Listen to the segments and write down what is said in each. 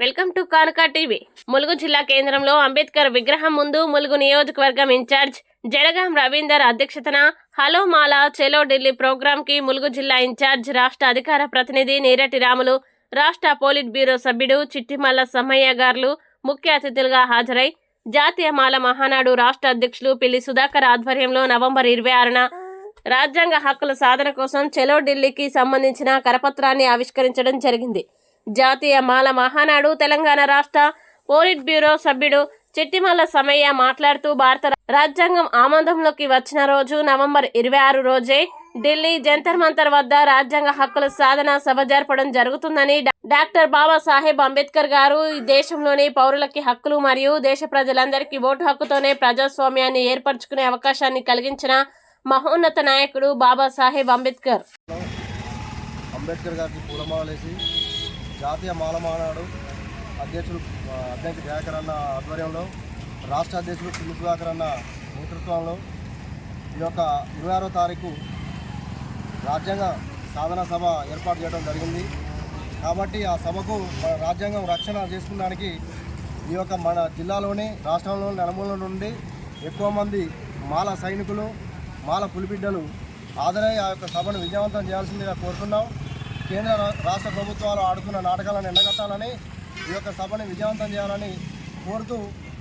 Welcome to Kanuka TV. Mulugu జిల్లా కేంద్రంలో అంబేద్కర్ విగ్రహం ముందు ములుగు నియోజకవర్గం ఇన్ఛార్జ్ జడగాం రవీందర్ అధ్యక్షతన హలో మాలా చెలో ఢిల్లీ ప్రోగ్రాం కి ములుగు జిల్లా ఇన్ఛార్జ్ రాష్ట్ర అధికార ప్రతినిధి నీరటి రాములు రాష్ట్ర పోలిట్ బ్యూరో సభ్యుడు చిట్టిమల్ల సమ్మయ్య గారులు ముఖ్య అతిథులుగా హాజరై జాతీయ మాల మహానాడు రాష్ట్ర అధ్యక్షులు పిల్లి సుధాకర్ ఆధ్వర్యంలో నవంబర్ ఇరవై ఆరున రాజ్యాంగ హక్కుల సాధన కోసం చెలో ఢిల్లీకి సంబంధించిన కరపత్రాన్ని ఆవిష్కరించడం జరిగింది. జాతీయ మాల మహానాడు తెలంగాణ రాష్ట్ర పోలిట్ బ్యూరో సభ్యుడు చెట్టిమల్ల సమయ్య మాట్లాడుతూ భారత రాజ్యాంగం ఆమోదంలోకి వచ్చిన రోజు నవంబర్ ఇరవై ఆరు రోజే ఢిల్లీ జంతర్ మంతర్ వద్ద రాజ్యాంగ హక్కుల సాధన సభ జరపడం జరుగుతుందని డాక్టర్ బాబాసాహెబ్ అంబేద్కర్ గారు ఈ దేశంలోని పౌరులకి హక్కులు మరియు దేశ ప్రజలందరికీ ఓటు హక్కుతోనే ప్రజాస్వామ్యాన్ని ఏర్పరచుకునే అవకాశాన్ని కలిగించిన మహోన్నత నాయకుడు బాబాసాహెబ్ అంబేద్కర్. అంబేద్కర్ గారికి పూలమాలేసి జాతీయ మాలమానాడు అధ్యక్షుడు అధ్యక్షుడు అద్దంకి దయాకర్ అన్న ఆధ్వర్యంలో రాష్ట్ర అధ్యక్షుడు పిల్లి సుధాకర్ అన్న నేతృత్వంలో ఈ యొక్క ఇరవై ఆరో తారీఖు రాజ్యాంగ సాధన సభ ఏర్పాటు చేయడం జరిగింది. కాబట్టి ఆ సభకు మన రాజ్యాంగం రక్షణ చేసుకున్నానికి ఈ యొక్క మన జిల్లాలోని రాష్ట్రంలోని నలుమూల నుండి ఎక్కువ మంది మాల సైనికులు మాల పులిబిడ్డలు హాజరై ఆ యొక్క సభను విజయవంతం చేయాల్సిందిగా కోరుతున్నాం. కేంద్ర రాష్ట్ర ప్రభుత్వాలు ఆడుతున్న నాటకాలను ఎండగట్టాలని ఈ యొక్క సభను విజయవంతం చేయాలని కోరుతూ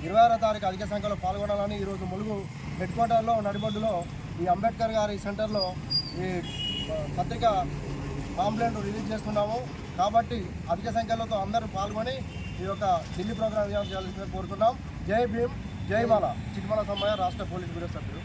ఇరవై ఆరో తారీఖు అధిక సంఖ్యలో పాల్గొనాలని ఈరోజు ములుగు హెడ్ క్వార్టర్లో నడిబొడ్డులో ఈ అంబేద్కర్ గారి సెంటర్లో ఈ పత్రిక పాంప్లెంట్ రిలీజ్ చేస్తున్నాము. కాబట్టి అధిక సంఖ్యలో అందరూ పాల్గొని ఈ యొక్క ఢిల్లీ ప్రోగ్రాం విజయం చేయాల్సిందిగా కోరుతున్నాం. జై భీమ్ జై మాల. చిట్మల సమ్మయ్య రాష్ట్ర పోలీస్ బ్యూరో సభ్యులు